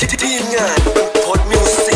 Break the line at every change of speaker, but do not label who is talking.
ทีมงานพดมิวสิก